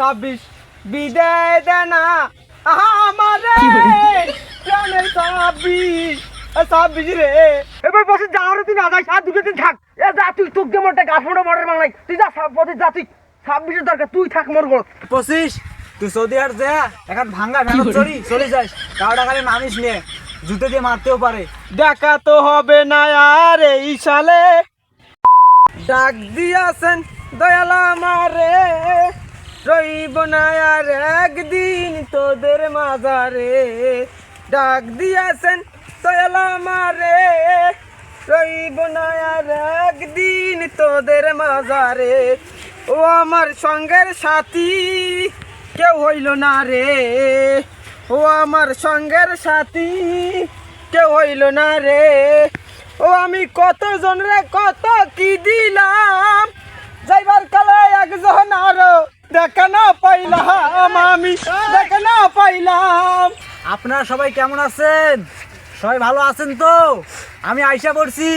ছাব্বিশ বিদায় দেনা আমারে প্রাণের ছাব্বিশ। ছাব্বিশ রে। এবার বসে যাওয়ার তুই না যাই সাত দুটো দিন থাক। এ যা তুই তোকে মোটে গাছ মোটে মর্ডার বাংলাই তুই যা পথে যা তুই ছাব্বিশের দরকার তুই থাক মোর গোল পঁচিশ তুই সৌদি আর যা এখন ভাঙ্গা ভ্যানত চড়ি চলে যাস। কাউটা খালি নামিস নিয়ে জুতো দিয়ে মারতেও পারে। দেখা তো হবে না আর এই সালে ডাক দিয়াছেন দয়াল আমারে। রইব না আর একদিন তোদের মাজারে। ডাক দিয়াছেন দয়াল আমারে। রইব না আর একদিন তোদের মাজারে। ও আমার সঙ্গের সাথী, কেউ হইল না রে। ও আমার সঙ্গের সাথী, কেউ হইল না রে। ও আমি কত রে, কত কি দিলাম। যাইবার কালে একজন আরও দেখা না পাইলাম আমি দেখা না পাইলাম। আপনারা সবাই কেমন আছেন? সবাই ভালো আছেন তো? আমি আইসা পড়ছি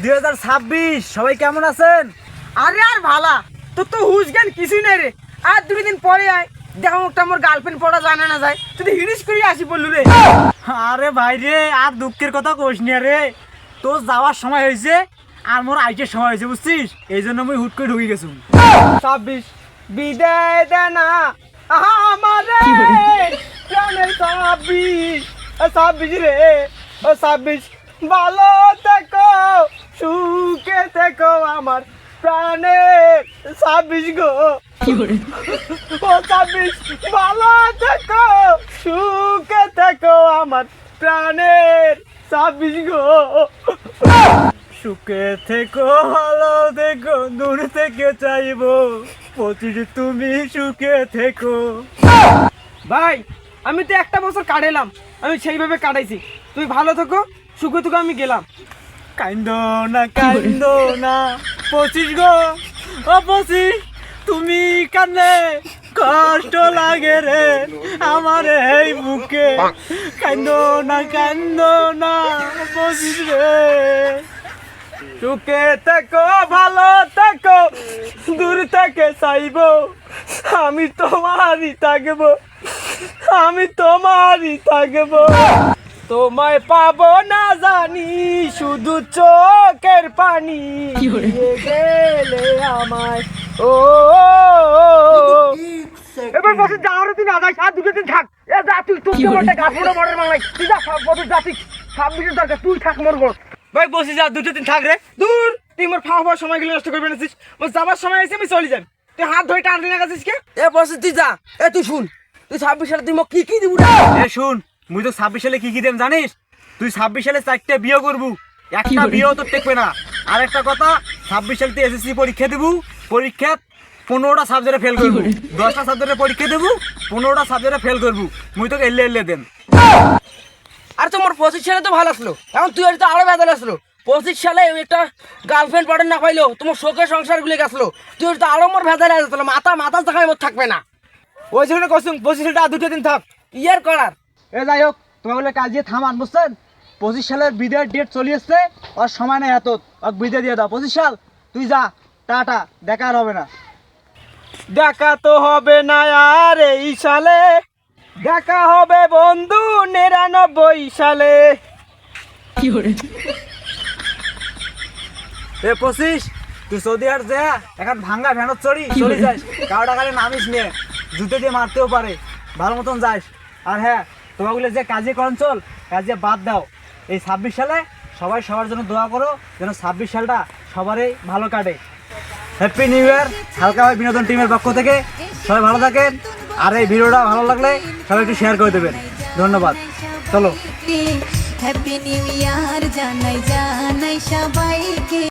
দুই হাজার ছাব্বিশ সবাই কেমন আছেন? আরে আর ভালা তোর তো হুশ জ্ঞান কিছুই নাই রে। আর দুই দিন পরে আয় দেখো একটা আমার গার্লফ্রেন্ড পড়া জানে না যায়। তুই হিরিস করে আসি বললু রে। আরে ভাই রে আর দুঃখের কথা কোষ নিয়ে রে। তোর যাওয়ার সময় হয়েছে আর মোর আইটের সময় হয়েছে বুঝছিস? এই জন্য আমি হুট করে ঢুকে গেছি। ছাব্বিশ বিদায় দেনা আমারে। প্রাণের ছাব্বিশ ও ছাব্বিশ রে ও ছাব্বিশ। ভালো থেকো সুখে থেকো আমার প্রাণের ছাব্বিশ গো। ও ছাব্বিশ ভালো থেকো সুখে থেকো আমার প্রাণের ছাব্বিশ গো। সুখে থেকো ভালো থেকো। দূর থেকে চাইব প্রতিটি তুমি সুখে থেকো। ভাই আমি তো একটা বছর কাটাইলাম আমি সেইভাবে কাটাইছি। তুমি ভালো থাকো সুখে থাকো আমি গেলাম। কান্দ না কান্দ না পঁচিশ গো ও পঁচিশ তুমি কান্দে কষ্ট লাগে রে আমার এই বুকে। কান্দ না কান্দ না পঁচিশ রে। সুখে থেকো ভালো থেকো দূর থেকে চাইব। আমি তোমারই থাকব আমি তোমারই থাকব। তোমায় পাবো না জানি শুধু চোখের পানি। গেলে আমায় ও এবার বসে যাওয়ার তুই না যাই সাত দুটো দিন থাক। এ যা তুই তুই মোটে গাছ মোটে মর্ডার বাংলাই তুই যা সব পথে যা তুই ছাব্বিশের দরকার তুই থাক মোর গোল ভাই বসে যা দুটো দিন থাক রে। দূর তুই মোর খাওয়ার সময় গেলে নষ্ট করবে না মোর যাবার সময় এসে আমি চলে যাই তুই হাত ধরে টানলি না গেছিস কে? এ বসে তুই যা। এ তুই শুন। তুই ছাব্বিশ সালে তুই মোক কি কি দিব এ শুন মুই তো ছাব্বিশ সালে কি কি দেম জানিস? তুই ছাব্বিশ সালে চারটে বিয়ে করবু। একটা বিয়েও তো টেকবে না। আর একটা কথা ছাব্বিশ সালে তুই এসএসসি পরীক্ষা দেবু পরীক্ষা পনেরোটা সাবজেক্টে ফেল করবু। দশটা সাবজেক্টে পরীক্ষা দেবু পনেরোটা সাবজেক্টে ফেল করবু। মুই তোকে এল্লে এল্লে দেন আর তোমার পঁচিশ সালে তো ভালো আসলো। এখন তুই তো আরও বেদাল আসলো। পঁচিশ সালে একটা গার্লফ্রেন্ড পাঠান না পাইলো তোমার শোকের সংসার গুলি গেছলো। তুই তো আরও মোর ভেদালে আসলো মাথা মাথা দেখায় মোর থাকবে না। ওই জন্য কসুম পঁচিশ সালটা আর দুটো দিন থাক। ইয়ার করার। এ যাই হোক তোমার বলে কাল দিয়ে থামান বুঝছেন? পঁচিশ সালের বিদায়ের ডেট চলে এসছে আর সময় নেই এত। বিদায় দিয়ে দাও। পঁচিশ সাল তুই যা টাটা দেখা আর হবে না। দেখা তো হবে না আর এই সালে। দেখা হবে বন্ধু নিরানব্বই সালে। এ পঁচিশ তুই সৌদি আরব যা এখন ভাঙ্গা ভ্যানত চড়ি চলে যাস। কাউটা খালি নামিস নিয়ে জুতে দিয়ে মারতেও পারে ভালো মতন যাস। আর হ্যাঁ তোমাগুলো যে কাজে করন চল কাজে বাদ দাও। এই ছাব্বিশ সালে সবাই সবার জন্য দোয়া করো যেন ছাব্বিশ সালটা সবারই ভালো কাটে। হ্যাপি নিউ ইয়ার হালকা ভাই বিনোদন টিমের পক্ষ থেকে। সবাই ভালো থাকেন। আর এই ভিডিওটা ভালো লাগলে সবাই একটু শেয়ার করে দেবেন। ধন্যবাদ। চলো। হ্যাপি নিউ ইয়ার জানাই জানাই সবাইকে।